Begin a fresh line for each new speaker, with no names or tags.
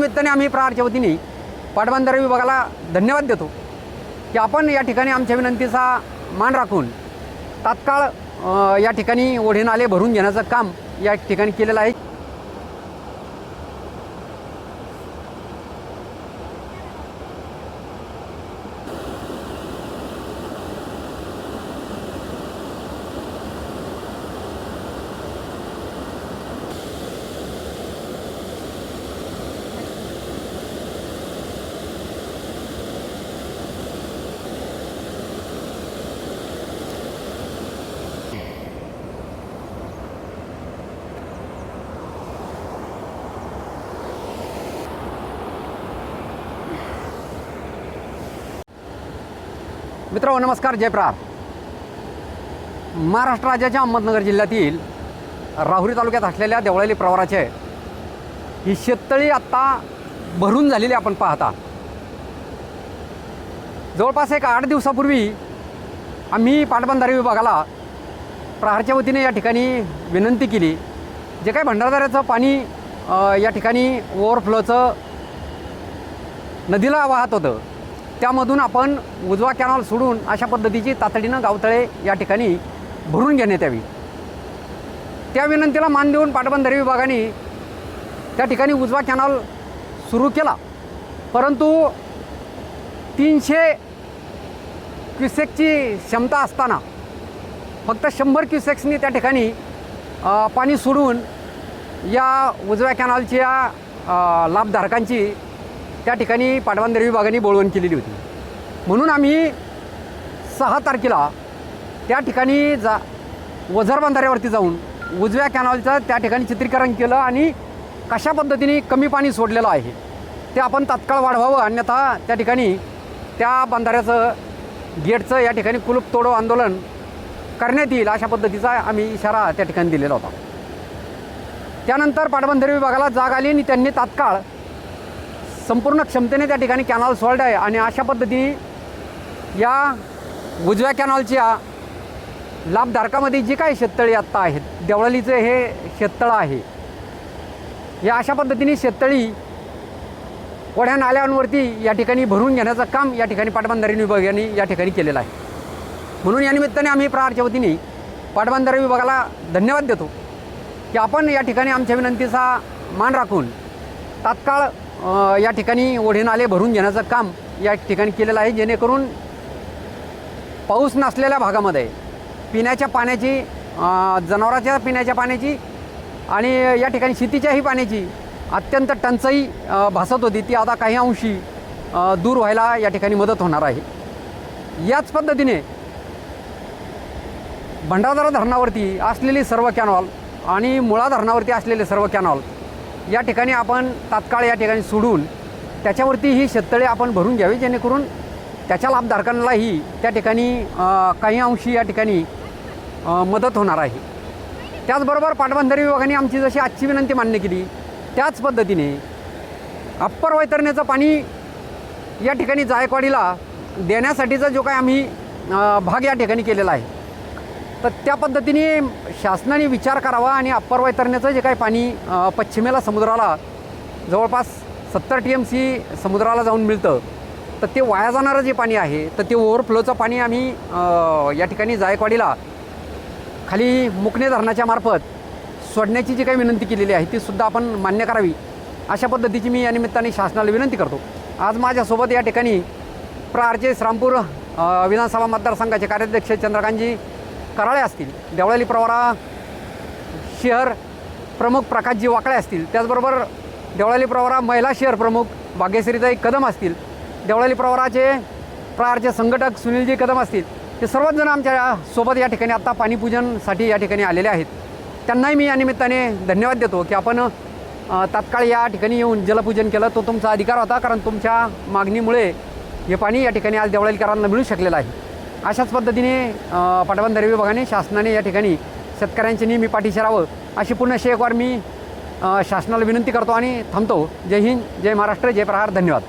निमित्ताने आम्ही प्रहारच्या वतीने पाटबंधारे विभागाला धन्यवाद देतो की आपण या ठिकाणी आमच्या विनंतीचा मान राखून तात्काळ या ठिकाणी ओढे नाले भरून घेण्याचं काम या ठिकाणी केलेलं आहे. मित्र नमस्कार जयप्रा महाराष्ट्र राज्याच्या अहमदनगर जिल्ह्यातील राहुरी तालुक्यात असलेल्या देवळाली प्रवाराचे ही शेततळी आत्ता भरून झालेली आपण पाहता. जवळपास एक आठ दिवसापूर्वी आम्ही पाटबंधारे विभागाला प्रहारच्या वतीने या ठिकाणी विनंती केली. जे काही भंडारदाऱ्याचं पाणी या ठिकाणी ओव्हरफ्लोचं नदीला वाहत होतं त्यामधून आपण उजवा कॅनॉल सोडून अशा पद्धतीची तातडीनं गावतळे या ठिकाणी भरून घेण्यात यावी. त्या विनंतीला मान देऊन पाटबंधारे विभागाने त्या ठिकाणी उजवा कॅनॉल सुरू केला. परंतु तीनशे क्युसेकची क्षमता असताना फक्त शंभर क्युसेक्सनी त्या ठिकाणी पाणी सोडून या उजव्या कॅनॉलच्या लाभधारकांची त्या ठिकाणी पाटबंधारे विभागाने बोळवण केलेली होती. म्हणून आम्ही सहा तारखेला त्या ठिकाणी जा वझर बंधाऱ्यावरती जाऊन उजव्या कॅनॉलचं त्या ठिकाणी चित्रीकरण केलं आणि कशा पद्धतीने कमी पाणी सोडलेलं आहे ते आपण तात्काळ वाढवावं अन्यथा त्या ठिकाणी त्या बंधाऱ्याचं गेटचं या ठिकाणी कुलूप तोडो आंदोलन करण्यात येईल अशा पद्धतीचा आम्ही इशारा त्या ठिकाणी दिलेला होता. त्यानंतर पाटबंधारे विभागाला जाग आली आणि त्यांनी तात्काळ संपूर्ण क्षमतेने त्या ठिकाणी कॅनॉल सॉल्ट आहे आणि अशा पद्धतीने या उजव्या कॅनॉलच्या लाभधारकामध्ये जी काही शेततळी आत्ता आहेत देवळालीचं हे शेततळं आहे या अशा पद्धतीने शेततळी वड्या नाल्यांवरती या ठिकाणी भरून घेण्याचं काम या ठिकाणी पाटबंधारे विभागाने या ठिकाणी केलेलं आहे. म्हणून या निमित्ताने आम्ही प्रहारच्या वतीने पाटबंधारे विभागाला धन्यवाद देतो की आपण या ठिकाणी आमच्या विनंतीचा मान राखून तात्काळ या ठिकाणी ओढे नाले भरून घेण्याचं काम या ठिकाणी केलेलं आहे. जेणेकरून पाऊस नसलेल्या भागामध्ये पिण्याच्या पाण्याची जनावराच्या पिण्याच्या पाण्याची आणि या ठिकाणी शेतीच्याही पाण्याची अत्यंत टंचाई भासत होती. ती आता काही अंशी दूर व्हायला या ठिकाणी मदत होणार आहे. याच पद्धतीने भंडारदरा धरणावरती असलेली सर्व कॅनॉल आणि मुळा धरणावरती असलेले सर्व कॅनॉल या ठिकाणी आपण तात्काळ या ठिकाणी सोडून त्याच्यावरती ही शेततळे आपण भरून घ्यावी जेणेकरून त्याच्या लाभधारकांनाही त्या ठिकाणी काही अंशी या ठिकाणी मदत होणार आहे. त्याचबरोबर पाटबंधारे विभागाने आमची जशी आजची विनंती मान्य केली त्याच पद्धतीने अप्पर वैतरण्याचं पाणी या ठिकाणी जायकवाडीला देण्यासाठीचा जो काय आम्ही भाग या ठिकाणी केलेला आहे. तर त्या पद्धतीने शासनाने विचार करावा आणि अप्पर वैतरण्याचं जे काही पाणी पश्चिमेला समुद्राला जवळपास सत्तर टी एम सी समुद्राला जाऊन मिळतं तर ते वाया जाणारं जे पाणी आहे तर ते ओव्हरफ्लोचं पाणी आम्ही या ठिकाणी जायकवाडीला खाली मुकणे धरणाच्या मार्फत सोडण्याची जी काही विनंती केलेली आहे ती सुद्धा आपण मान्य करावी अशा पद्धतीची मी या निमित्ताने शासनाला विनंती करतो. आज माझ्यासोबत या ठिकाणी प्रहारचे श्रामपूर विधानसभा मतदारसंघाचे कार्याध्यक्ष चंद्रकांतजी कराळे असतील. देवळाली प्रवरा शहर प्रमुख प्रकाशजी वाकळे असतील. त्याचबरोबर देवळाली प्रवरा महिला शहर प्रमुख भाग्यश्रीताई कदम असतील. देवळाली प्रवराचे प्रहारचे संघटक सुनीलजी कदम असतील. हे सर्वच जण आमच्यासोबत या ठिकाणी आत्ता पाणीपूजनसाठी या ठिकाणी आलेले आहेत. त्यांनाही मी या निमित्ताने धन्यवाद देतो की आपण तात्काळ या ठिकाणी येऊन जलपूजन केलं. तो तुमचा अधिकार होता कारण तुमच्या मागणीमुळे हे पाणी या ठिकाणी आज देवळालीकरांना मिळू शकलेलं आहे. अशाच पद्धतीने अ, पाटबंधारे विभागाने शासनाने या ठिकाणी शेतकऱ्यांचे नेहमी पाठीशी राहावं अशी पुन्हा शेकवार मी शासनाला विनंती करतो आणि थांबतो. जय हिंद जय महाराष्ट्र जय प्रहार. धन्यवाद.